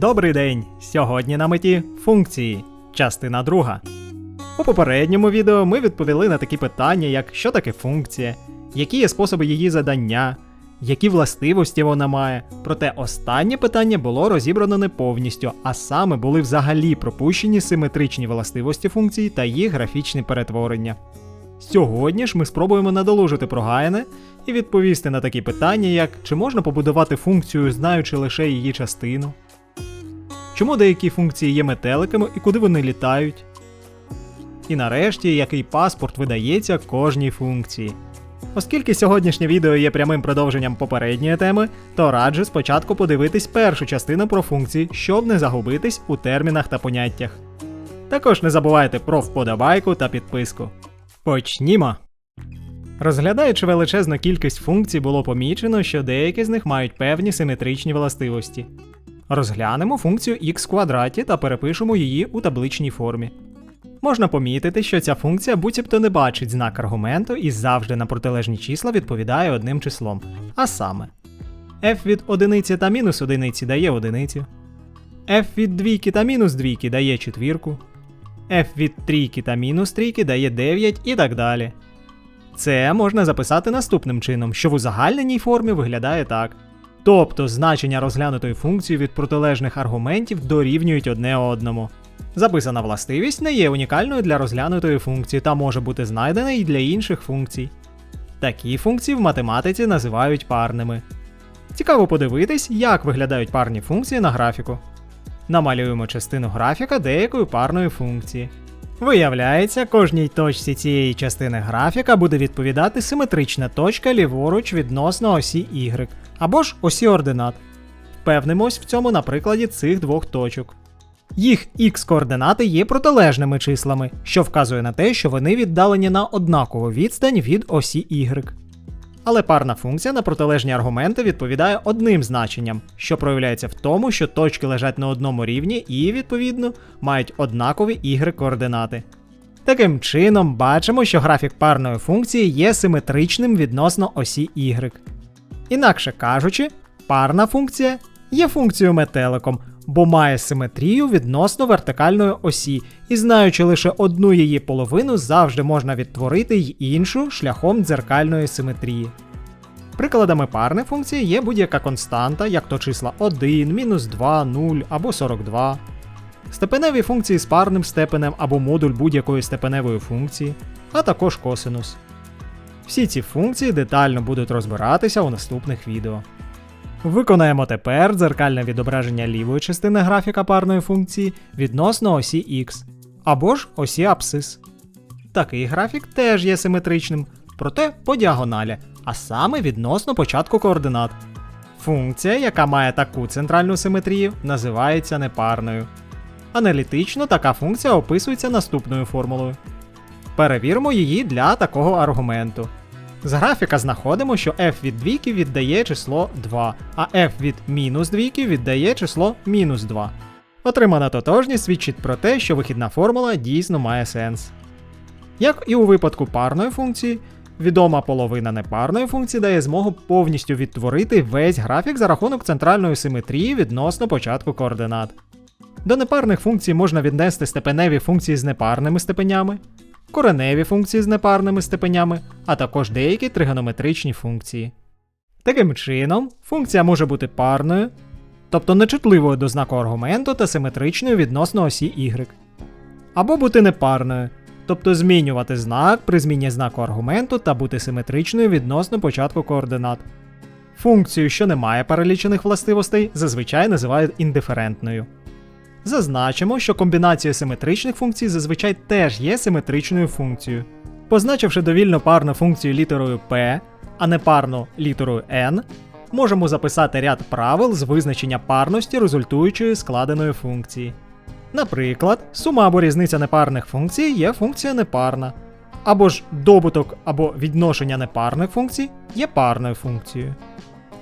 Добрий день! Сьогодні на меті функції, частина друга. У попередньому відео ми відповіли на такі питання, як що таке функція, які є способи її задання, які властивості вона має. Проте останнє питання було розібрано не повністю, а саме були взагалі пропущені симетричні властивості функцій та їх графічні перетворення. Сьогодні ж ми спробуємо надолужити прогаяне і відповісти на такі питання, як чи можна побудувати функцію, знаючи лише її частину, чому деякі функції є метеликами і куди вони літають. І нарешті, який паспорт видається кожній функції. Оскільки сьогоднішнє відео є прямим продовженням попередньої теми, то раджу спочатку подивитись першу частину про функції, щоб не загубитись у термінах та поняттях. Також не забувайте про вподобайку та підписку. Почнімо! Розглядаючи величезну кількість функцій, було помічено, що деякі з них мають певні симетричні властивості. Розглянемо функцію x квадраті та перепишемо її у табличній формі. Можна помітити, що ця функція буцімто не бачить знак аргументу і завжди на протилежні числа відповідає одним числом. А саме f від одиниці та мінус одиниці дає одиницю, f від двійки та мінус двійки дає четвірку, f від трійки та мінус трійки дає 9 і так далі. Це можна записати наступним чином, що в узагальненій формі виглядає так. Тобто значення розглянутої функції від протилежних аргументів дорівнюють одне одному. Записана властивість не є унікальною для розглянутої функції та може бути знайдена і для інших функцій. Такі функції в математиці називають парними. Цікаво подивитись, як виглядають парні функції на графіку. Намалюємо частину графіка деякої парної функції. Виявляється, кожній точці цієї частини графіка буде відповідати симетрична точка ліворуч відносно осі Y, або ж осі ординат. Впевнимось в цьому на прикладі цих двох точок. Їх x координати є протилежними числами, що вказує на те, що вони віддалені на однакову відстань від осі y. Але парна функція на протилежні аргументи відповідає одним значенням, що проявляється в тому, що точки лежать на одному рівні і, відповідно, мають однакові y координати. Таким чином, бачимо, що графік парної функції є симетричним відносно осі y. Інакше кажучи, парна функція є функцією метеликом, бо має симетрію відносно вертикальної осі, і знаючи лише одну її половину, завжди можна відтворити й іншу шляхом дзеркальної симетрії. Прикладами парної функції є будь-яка константа, як то числа 1, мінус 2, 0 або 42. Степеневі функції з парним степенем або модуль будь-якої степеневої функції, а також косинус. Всі ці функції детально будуть розбиратися у наступних відео. Виконаємо тепер дзеркальне відображення лівої частини графіка парної функції відносно осі x, або ж осі абсцис. Такий графік теж є симетричним, проте по діагоналі, а саме відносно початку координат. Функція, яка має таку центральну симетрію, називається непарною. Аналітично така функція описується наступною формулою. Перевіримо її для такого аргументу. З графіка знаходимо, що f від двійки віддає число 2, а f від мінус двійки віддає число мінус 2. Отримана тотожність свідчить про те, що вихідна формула дійсно має сенс. Як і у випадку парної функції, відома половина непарної функції дає змогу повністю відтворити весь графік за рахунок центральної симетрії відносно початку координат. До непарних функцій можна віднести степеневі функції з непарними степенями, кореневі функції з непарними степенями, а також деякі тригонометричні функції. Таким чином, функція може бути парною, тобто нечутливою до знаку аргументу та симетричною відносно осі y, або бути непарною, тобто змінювати знак при зміні знаку аргументу та бути симетричною відносно початку координат. Функцію, що не має перелічених властивостей, зазвичай називають індиферентною. Зазначимо, що комбінація симетричних функцій зазвичай теж є симетричною функцією. Позначивши довільно парну функцію літерою P, а не парну літерою N, можемо записати ряд правил з визначення парності результуючої складеної функції. Наприклад, сума або різниця непарних функцій є функція непарна, або ж добуток або відношення непарних функцій є парною функцією.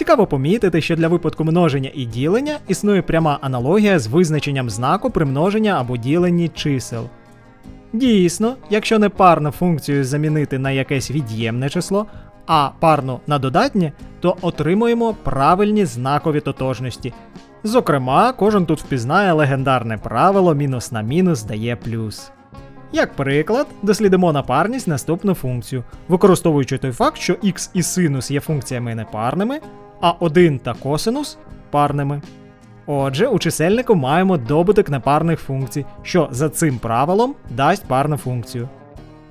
Цікаво помітити, що для випадку множення і ділення існує пряма аналогія з визначенням знаку при множенні або діленні чисел. Дійсно, якщо непарну функцію замінити на якесь від'ємне число, а парну на додатнє, то отримуємо правильні знакові тотожності. Зокрема, кожен тут впізнає легендарне правило мінус на мінус дає плюс. Як приклад, дослідимо на парність наступну функцію, використовуючи той факт, що х і синус є функціями непарними, а 1 та косинус парними. Отже, у чисельнику маємо добуток непарних функцій, що за цим правилом дасть парну функцію.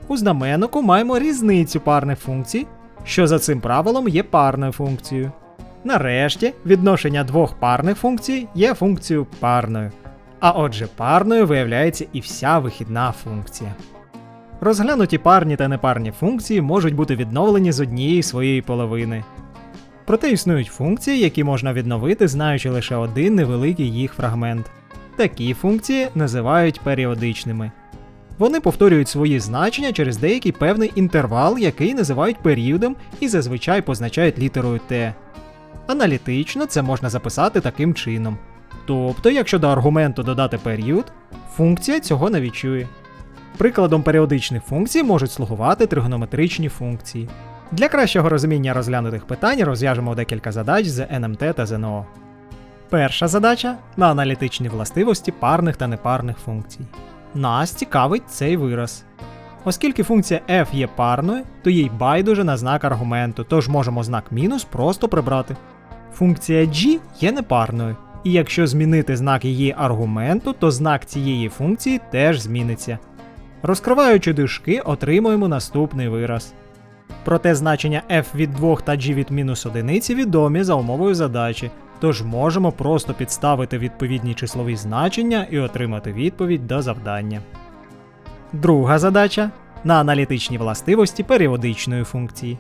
У знаменнику маємо різницю парних функцій, що за цим правилом є парною функцією. Нарешті, відношення двох парних функцій є функцією парною. А отже, парною виявляється і вся вихідна функція. Розглянуті парні та непарні функції можуть бути відновлені з однієї своєї половини. Проте існують функції, які можна відновити, знаючи лише один невеликий їх фрагмент. Такі функції називають періодичними. Вони повторюють свої значення через деякий певний інтервал, який називають періодом і зазвичай позначають літерою Т. Аналітично це можна записати таким чином. Тобто, якщо до аргументу додати період, функція цього не відчує. Прикладом періодичних функцій можуть слугувати тригонометричні функції. Для кращого розуміння розглянутих питань розв'яжемо декілька задач з НМТ та ЗНО. Перша задача на аналітичні властивості парних та непарних функцій. Нас цікавить цей вираз. Оскільки функція f є парною, то їй байдуже на знак аргументу, тож можемо знак мінус просто прибрати. Функція g є непарною, і якщо змінити знак її аргументу, то знак цієї функції теж зміниться. Розкриваючи дужки, отримуємо наступний вираз. Проте значення f від 2 та g від мінус 1 відомі за умовою задачі, тож можемо просто підставити відповідні числові значення і отримати відповідь до завдання. Друга задача на аналітичні властивості періодичної функції.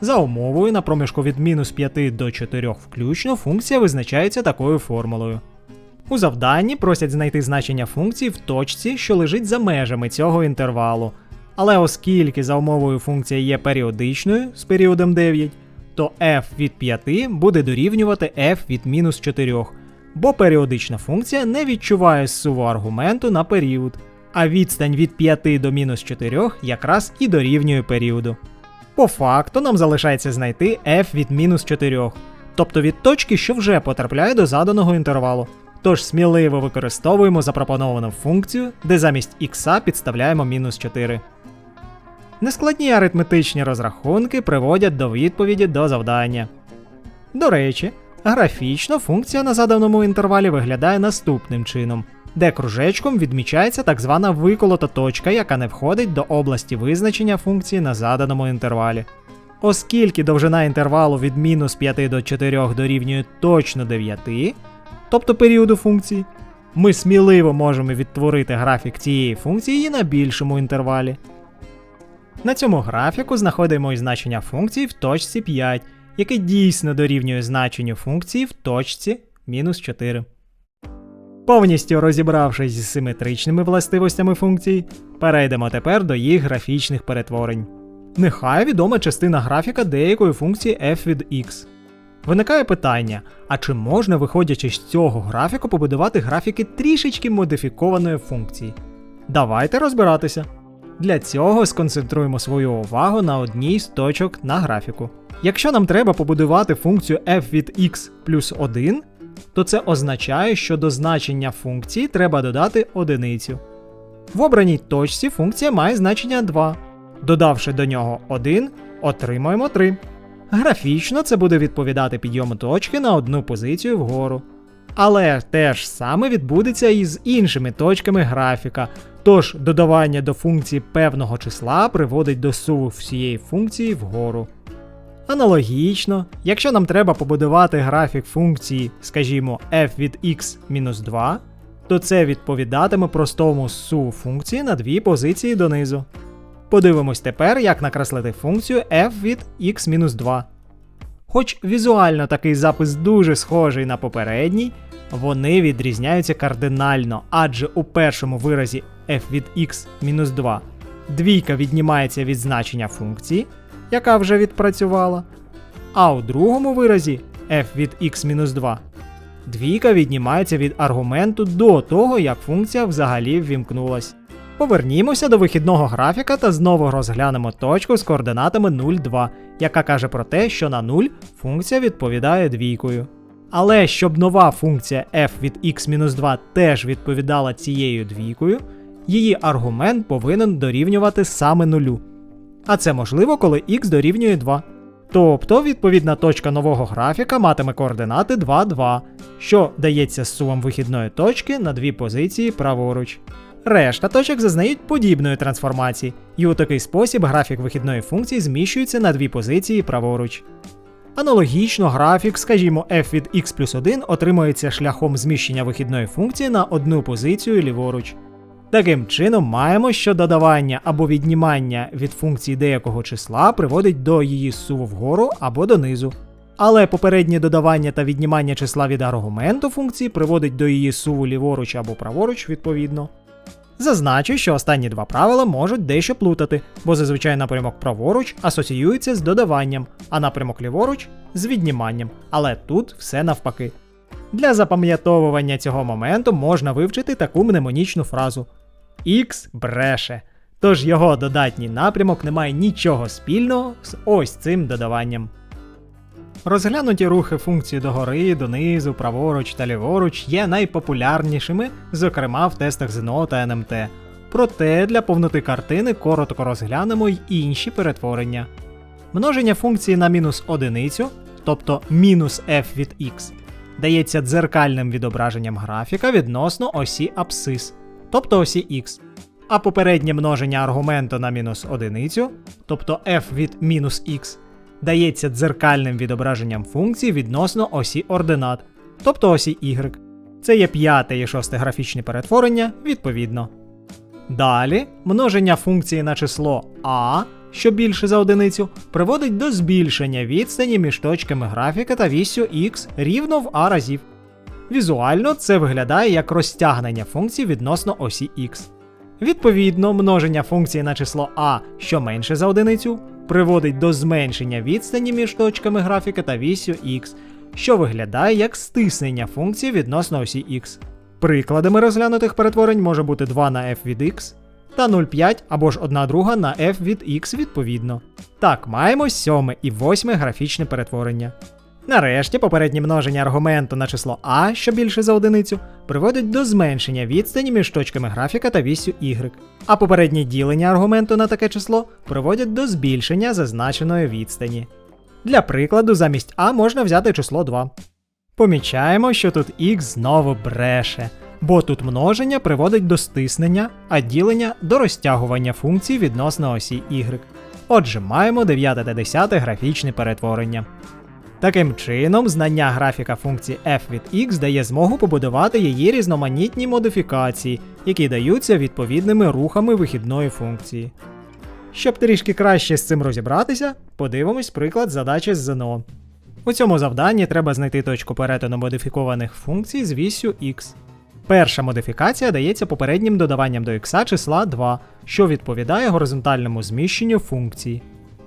За умовою на проміжку від мінус 5 до 4 включно функція визначається такою формулою. У завданні просять знайти значення функції в точці, що лежить за межами цього інтервалу. Але оскільки за умовою функція є періодичною з періодом 9, то f від 5 буде дорівнювати f від мінус 4, бо періодична функція не відчуває зсуву аргументу на період, а відстань від 5 до мінус 4 якраз і дорівнює періоду. По факту нам залишається знайти f від мінус 4, тобто від точки, що вже потрапляє до заданого інтервалу. Тож сміливо використовуємо запропоновану функцію, де замість х підставляємо мінус 4. Нескладні аритметичні розрахунки приводять до відповіді до завдання. До речі, графічно функція на заданому інтервалі виглядає наступним чином, де кружечком відмічається так звана виколота точка, яка не входить до області визначення функції на заданому інтервалі. Оскільки довжина інтервалу від мінус 5 до 4 дорівнює точно 9, тобто періоду функції, ми сміливо можемо відтворити графік цієї функції на більшому інтервалі. На цьому графіку знаходимо і значення функції в точці 5, яке дійсно дорівнює значенню функції в точці мінус 4. Повністю розібравшись з симетричними властивостями функцій, перейдемо тепер до їх графічних перетворень. Нехай відома частина графіка деякої функції f від x. Виникає питання: а чи можна, виходячи з цього графіку, побудувати графіки трішечки модифікованої функції? Давайте розбиратися. Для цього сконцентруємо свою увагу на одній з точок на графіку. Якщо нам треба побудувати функцію f від x плюс 1, то це означає, що до значення функції треба додати одиницю. В обраній точці функція має значення 2. Додавши до нього 1, отримаємо 3. Графічно це буде відповідати підйому точки на одну позицію вгору. Але те ж саме відбудеться і з іншими точками графіка, тож додавання до функції певного числа приводить до суву всієї функції вгору. Аналогічно, якщо нам треба побудувати графік функції, скажімо, f від x-2, то це відповідатиме простому суву функції на дві позиції донизу. Подивимось тепер, як накреслити функцію f від x-2. Хоч візуально такий запис дуже схожий на попередній, вони відрізняються кардинально, адже у першому виразі f від x-2 двійка віднімається від значення функції, яка вже відпрацювала, а у другому виразі f від x-2 двійка віднімається від аргументу до того, як функція взагалі ввімкнулась. Повернімося до вихідного графіка та знову розглянемо точку з координатами 0,2, яка каже про те, що на 0 функція відповідає двійкою. Але щоб нова функція f від x-2 теж відповідала цією двійкою, її аргумент повинен дорівнювати саме нулю. А це можливо, коли x дорівнює 2. Тобто відповідна точка нового графіка матиме координати 2, 2, що дається з сумом вихідної точки на дві позиції праворуч. Решта точок зазнають подібної трансформації, і у такий спосіб графік вихідної функції зміщується на дві позиції праворуч. Аналогічно графік, скажімо, f від x плюс 1 отримується шляхом зміщення вихідної функції на одну позицію ліворуч. Таким чином, маємо, що додавання або віднімання від функції деякого числа приводить до її суву вгору або донизу. Але попереднє додавання та віднімання числа від аргументу функції приводить до її суву ліворуч або праворуч відповідно. Зазначу, що останні два правила можуть дещо плутати, бо зазвичай напрямок праворуч асоціюється з додаванням, а напрямок ліворуч з відніманням. Але тут все навпаки. Для запам'ятовування цього моменту можна вивчити таку мнемонічну фразу X бреше. Тож його додатній напрямок не має нічого спільного з ось цим додаванням. Розглянуті рухи функції догори, донизу, праворуч та ліворуч є найпопулярнішими, зокрема в тестах ЗНО та НМТ. Проте для повноти картини коротко розглянемо й інші перетворення. Множення функції на мінус одиницю, тобто мінус f від x, дається дзеркальним відображенням графіка відносно осі абсцис, тобто осі x. А попереднє множення аргументу на мінус одиницю, тобто f від мінус x, дається дзеркальним відображенням функції відносно осі ординат, тобто осі y. Це є п'яте і шосте графічне перетворення відповідно. Далі множення функції на число a, що більше за одиницю, приводить до збільшення відстані між точками графіка та вісю x рівно в a разів. Візуально це виглядає як розтягнення функції відносно осі x. Відповідно, множення функції на число a, що менше за одиницю, приводить до зменшення відстані між точками графіка та вісю x, що виглядає як стиснення функції відносно осі x. Прикладами розглянутих перетворень може бути 2 на f від x та 0,5 або ж 1 друга на f від x відповідно. Так, маємо сьоме і восьме графічне перетворення. Нарешті попереднє множення аргументу на число a, що більше за одиницю, приводить до зменшення відстані між точками графіка та вісю y, а попереднє ділення аргументу на таке число приводять до збільшення зазначеної відстані. Для прикладу, замість a можна взяти число 2. Помічаємо, що тут x знову бреше, бо тут множення приводить до стиснення, а ділення до розтягування функцій відносно осі y. Отже, маємо 9 та 10 графічне перетворення. Таким чином, знання графіка функції f від x дає змогу побудувати її різноманітні модифікації, які даються відповідними рухами вихідної функції. Щоб трішки краще з цим розібратися, подивимось приклад задачі з ЗНО. У цьому завданні треба знайти точку перетину модифікованих функцій з вісю x. Перша модифікація дається попереднім додаванням до x числа 2, що відповідає горизонтальному зміщенню функції.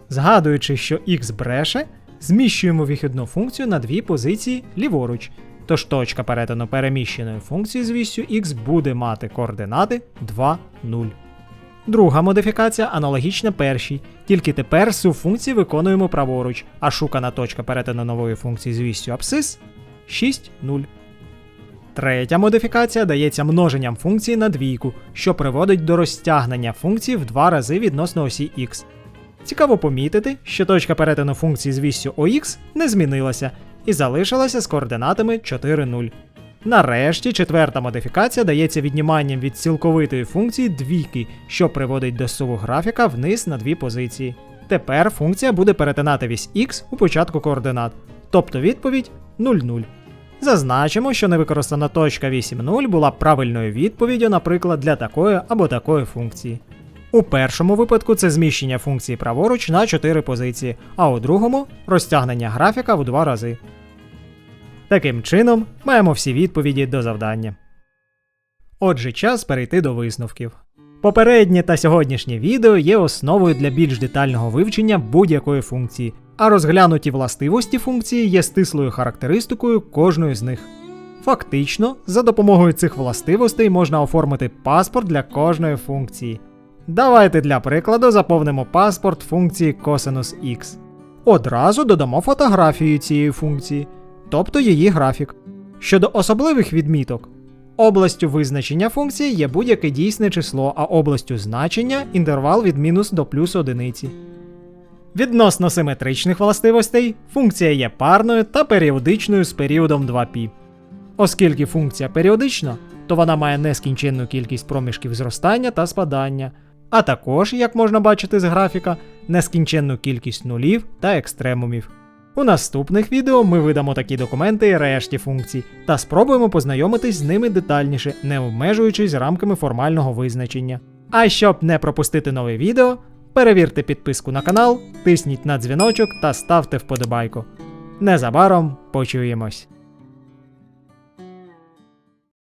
Згадуючи, що x бреше, зміщуємо вихідну функцію на дві позиції ліворуч. Тож точка перетину переміщеної функції з вісю x буде мати координати 2, 0. Друга модифікація аналогічна першій, тільки тепер су функції виконуємо праворуч, а шукана точка перетину нової функції з вістю абсцис 6, 0. Третя модифікація дається множенням функції на двійку, що приводить до розтягнення функції в два рази відносно осі x. Цікаво помітити, що точка перетину функції з вістю OX не змінилася і залишилася з координатами 4, 0. Нарешті четверта модифікація дається відніманням від цілковитої функції двійки, що приводить до суву графіка вниз на дві позиції. Тепер функція буде перетинати вісь x у початку координат, тобто відповідь 0, 0. Зазначимо, що невикористана точка 8,0 була правильною відповіддю, наприклад, для такої або такої функції. У першому випадку це зміщення функції праворуч на 4 позиції, а у другому розтягнення графіка в 2 рази. Таким чином, маємо всі відповіді до завдання. Отже, час перейти до висновків. Попереднє та сьогоднішнє відео є основою для більш детального вивчення будь-якої функції, а розглянуті властивості функції є стислою характеристикою кожної з них. Фактично, за допомогою цих властивостей можна оформити паспорт для кожної функції. Давайте для прикладу заповнимо паспорт функції косинус x. Одразу додамо фотографію цієї функції, тобто її графік. Щодо особливих відміток, областю визначення функції є будь-яке дійсне число, а областю значення інтервал від мінус до плюс одиниці. Відносно симетричних властивостей, функція є парною та періодичною з періодом 2π. Оскільки функція періодична, то вона має нескінченну кількість проміжків зростання та спадання, а також, як можна бачити з графіка, нескінченну кількість нулів та екстремумів. У наступних відео ми видамо такі документи і решті функцій та спробуємо познайомитись з ними детальніше, не обмежуючись рамками формального визначення. А щоб не пропустити нове відео, перевірте підписку на канал, тисніть на дзвіночок та ставте вподобайку. Незабаром почуємось.